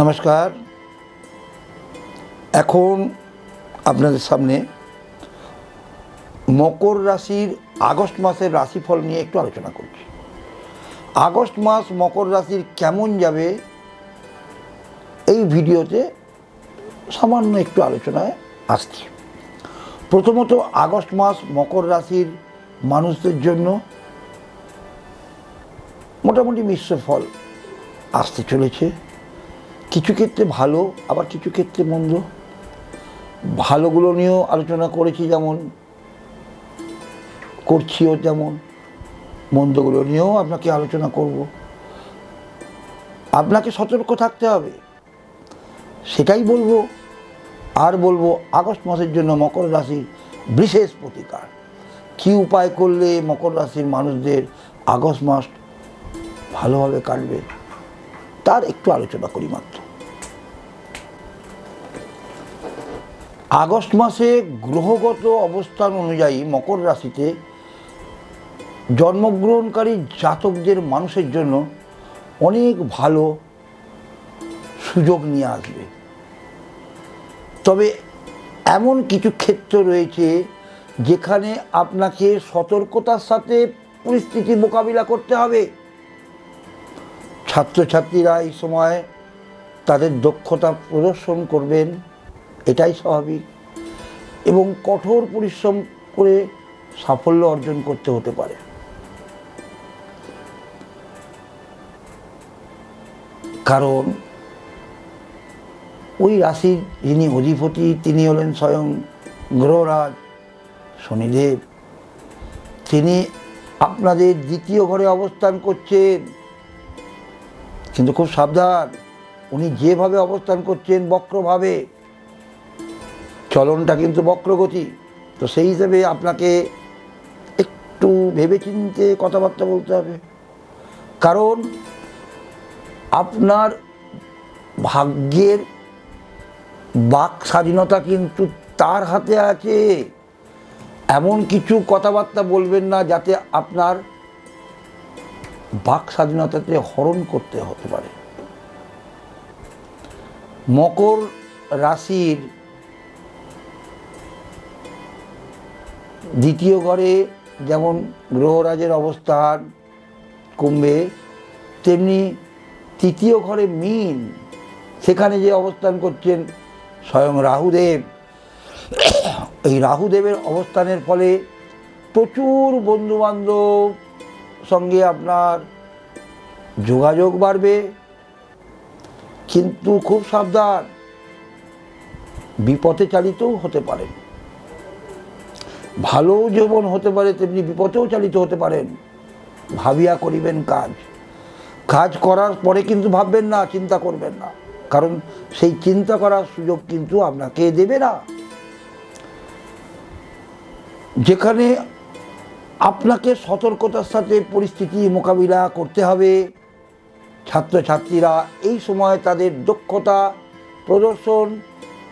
নমস্কার। এখন আপনাদের সামনে মকর রাশির আগস্ট মাসের রাশিফল নিয়ে একটু আলোচনা করছি। আগস্ট মাস মকর রাশির কেমন যাবে এই ভিডিওতে সামান্য একটু আলোচনায় আসছি। প্রথমত আগস্ট মাস মকর রাশির মানুষদের জন্য মোটামুটি মিশ্র ফল আসতে চলেছে। কিছু ক্ষেত্রে ভালো, আবার কিছু ক্ষেত্রে মন্দ। ভালোগুলো নিয়েও আলোচনা করেছি যেমন, করছিও যেমন, মন্দগুলো নিয়েও আপনাকে আলোচনা করব। আপনাকে সতর্ক থাকতে হবে। সেটাই বলব, আর বলব আগস্ট মাসের জন্য মকর রাশির বিশেষ প্রতিকার। কী উপায় করলে মকর রাশির মানুষদের আগস্ট মাস ভালোভাবে কাটবে, তার একটু আলোচনা করি মাত্র। আগস্ট মাসে গ্রহগত অবস্থান অনুযায়ী মকর রাশিতে জন্মগ্রহণকারী জাতকদের মানুষের জন্য অনেক ভালো সুযোগ নিয়ে আসবে। তবে এমন কিছু ক্ষেত্র রয়েছে যেখানে আপনাকে সতর্কতার সাথে পরিস্থিতি মোকাবিলা করতে হবে। ছাত্রছাত্রীরা এই সময় তাদের দক্ষতা প্রদর্শন করবেন। এটাই স্বাভাবিক। এবং কঠোর পরিশ্রম করে সাফল্য অর্জন করতে হতে পারে। কারণ ওই রাশির যিনি অধিপতি, তিনি হলেন স্বয়ং গ্রহরাজ শনিদেব। তিনি আপনাদের দ্বিতীয় ঘরে অবস্থান করছেন। কিন্তু খুব সাবধান, উনি যেভাবে অবস্থান করছেন বক্রভাবে চলনটা কিন্তু বক্রগতি। তো সেই হিসেবে আপনাকে একটু ভেবেচিন্তে কথাবার্তা বলতে হবে। কারণ আপনার ভাগ্যের বাক স্বাধীনতা কিন্তু তার হাতে আছে। এমন কিছু কথাবার্তা বলবেন না যাতে আপনার বাক স্বাধীনতাতে হরণ করতে হতে পারে। মকর রাশির দ্বিতীয় ঘরে যেমন গ্রহরাজের অবস্থান কুম্ভে তেমনি তৃতীয় ঘরে মিন, সেখানে যে অবস্থান করছেন স্বয়ং রাহুদেব। এই রাহুদেবের অবস্থানের ফলে প্রচুর বন্ধুবান্ধব সঙ্গে আপনার যোগাযোগ বাড়বে। কিন্তু খুব সাবধান, বিপথে চালিতও হতে পারেন। ভালো যেমন হতে পারে, তেমনি বিপথেও চালিত হতে পারেন। ভাবিয়া করিবেন কাজ। কাজ করার পরে কিন্তু ভাববেন না, চিন্তা করবেন না। কারণ সেই চিন্তা করার সুযোগ কিন্তু আপনাকে দেবে না। যেখানে আপনাকে সতর্কতার সাথে পরিস্থিতি মোকাবিলা করতে হবে। ছাত্রছাত্রীরা এই সময় তাদের দক্ষতা, প্রদর্শন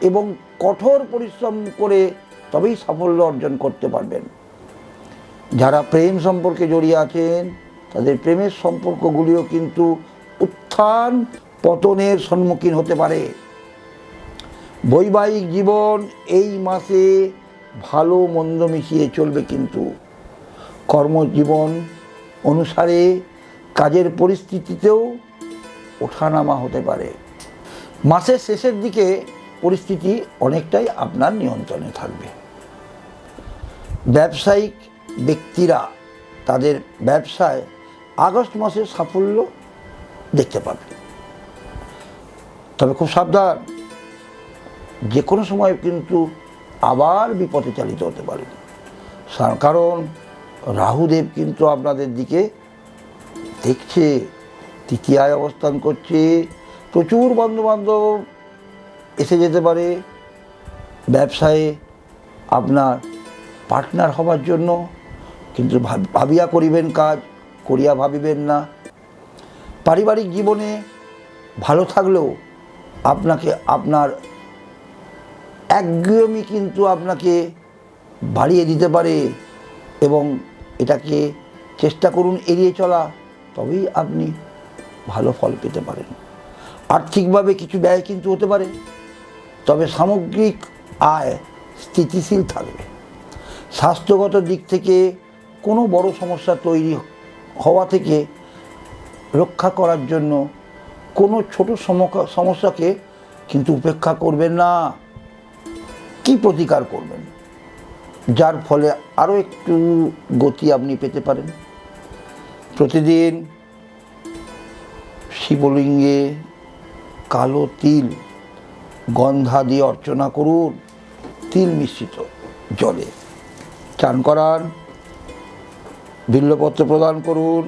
এবং কঠোর পরিশ্রম করে তবেই সাফল্য অর্জন করতে পারবেন। যারা প্রেম সম্পর্কে জড়িয়ে আছেন, তাদের প্রেমের সম্পর্কগুলিও কিন্তু উত্থান পতনের সম্মুখীন হতে পারে। বৈবাহিক জীবন এই মাসে ভালো মন্দ মিশিয়ে চলবে কিন্তু। কর্মজীবন অনুসারে কাজের পরিস্থিতিতেও ওঠানামা হতে পারে। মাসের শেষের দিকে পরিস্থিতি অনেকটাই আপনার নিয়ন্ত্রণে থাকবে। ব্যবসায়িক ব্যক্তিরা তাদের ব্যবসায় আগস্ট মাসে সাফল্য দেখতে পাবে। তবে খুব সাবধান যে কোনো সময় কিন্তু আবার বিপথে চালিত হতে পারে। কারণ, রাহুদেব কিন্তু আপনাদের দিকে দেখছে, তৃতীয়ায় অবস্থান করছে, প্রচুর বন্ধুবান্ধব এসে যেতে পারে ব্যবসায়ে আপনার পার্টনার হবার জন্য। কিন্তু ভাবিয়া করিবেন কাজ, করিয়া ভাবিবেন না। পারিবারিক জীবনে ভালো থাকলেও আপনাকে, আপনার একগুয়মি কিন্তু আপনাকে বাড়িয়ে দিতে পারে এবং এটাকে চেষ্টা করুন এড়িয়ে চলা, তবেই আপনি ভালো ফল পেতে পারেন। আর্থিকভাবে কিছু ব্যয় কিন্তু হতে পারে। তবে সামগ্রিক আয় স্থিতিশীল থাকবে। স্বাস্থ্যগত দিক থেকে কোনো বড় সমস্যা তৈরি হওয়া থেকে রক্ষা করার জন্য কোনো ছোট সমস্যাকে কিন্তু উপেক্ষা করবেন না। কি প্রতিকার করবেন? যার ফলে আরও একটু গতি আপনি পেতে পারেন। প্রতিদিন শিবলিঙ্গে কালো তিল গন্ধা দিয়ে অর্চনা করুন, তিল মিশ্রিত জলে। চান করান, বিল্লপত্র প্রদান করুন,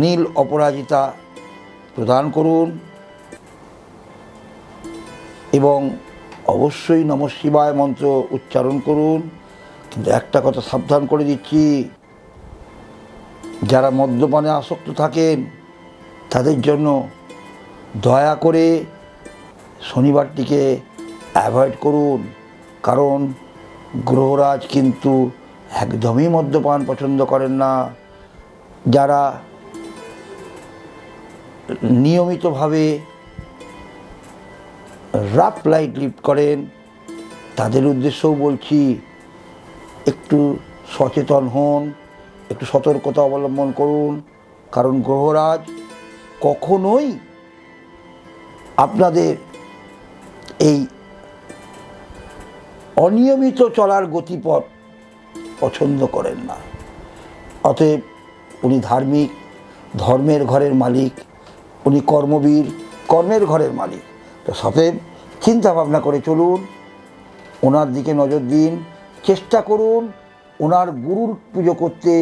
নীল অপরাজিতা প্রদান করুন, এবং অবশ্যই নম শিবায় মন্ত্র উচ্চারণ করুন। কিন্তু একটা কথা সাবধান করে দিচ্ছি, যারা মদ্যপানে আসক্ত থাকেন তাদের জন্য দয়া করে শনিবারটিকে অ্যাভয়েড করুন। কারণ গ্রহরাজ কিন্তু একদমই মদ্যপান পছন্দ করেন না। যারা নিয়মিতভাবে রাফ লাইট লিফট করেন, তাদের উদ্দেশ্যেও বলছি, একটু সচেতন হন, একটু সতর্কতা অবলম্বন করুন। কারণ গ্রহরাজ কখনোই আপনাদের এই অনিয়মিত চলার গতিপথ পছন্দ করেন না। অতএব উনি ধার্মিক, ধর্মের ঘরের মালিক, উনি কর্মবীর, কর্মের ঘরের মালিক। তো সতেব, চিন্তা ভাবনা করে চলুন, ওনার দিকে নজর দিন, চেষ্টা করুন, ওনার গুরুর পুজো করতে,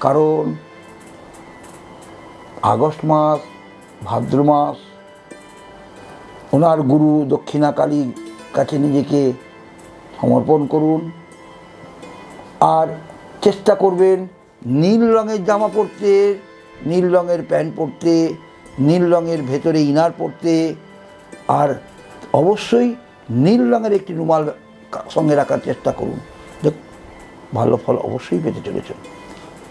কারণ আগস্ট মাস, ভাদ্র মাস, ওনার গুরু দক্ষিণাকালীর কাছে নিজেকে সমর্পণ করুন। আর চেষ্টা করবেন নীল রঙের জামা পরতে, নীল রঙের প্যান্ট পরতে, নীল রঙের ভেতরে ইনার পরতে, আর অবশ্যই নীল রঙের একটি রুমাল সঙ্গে রাখার চেষ্টা করুন। ভালো ফল অবশ্যই পেতে চলেছেন।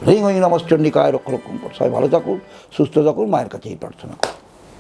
রিং ওই নমশ্চন্ডিকায় রক্ষ রক্ষণ কর। সবাই ভালো থাকুন, সুস্থ থাকুন, মায়ের কাছে এই প্রার্থনা করুন।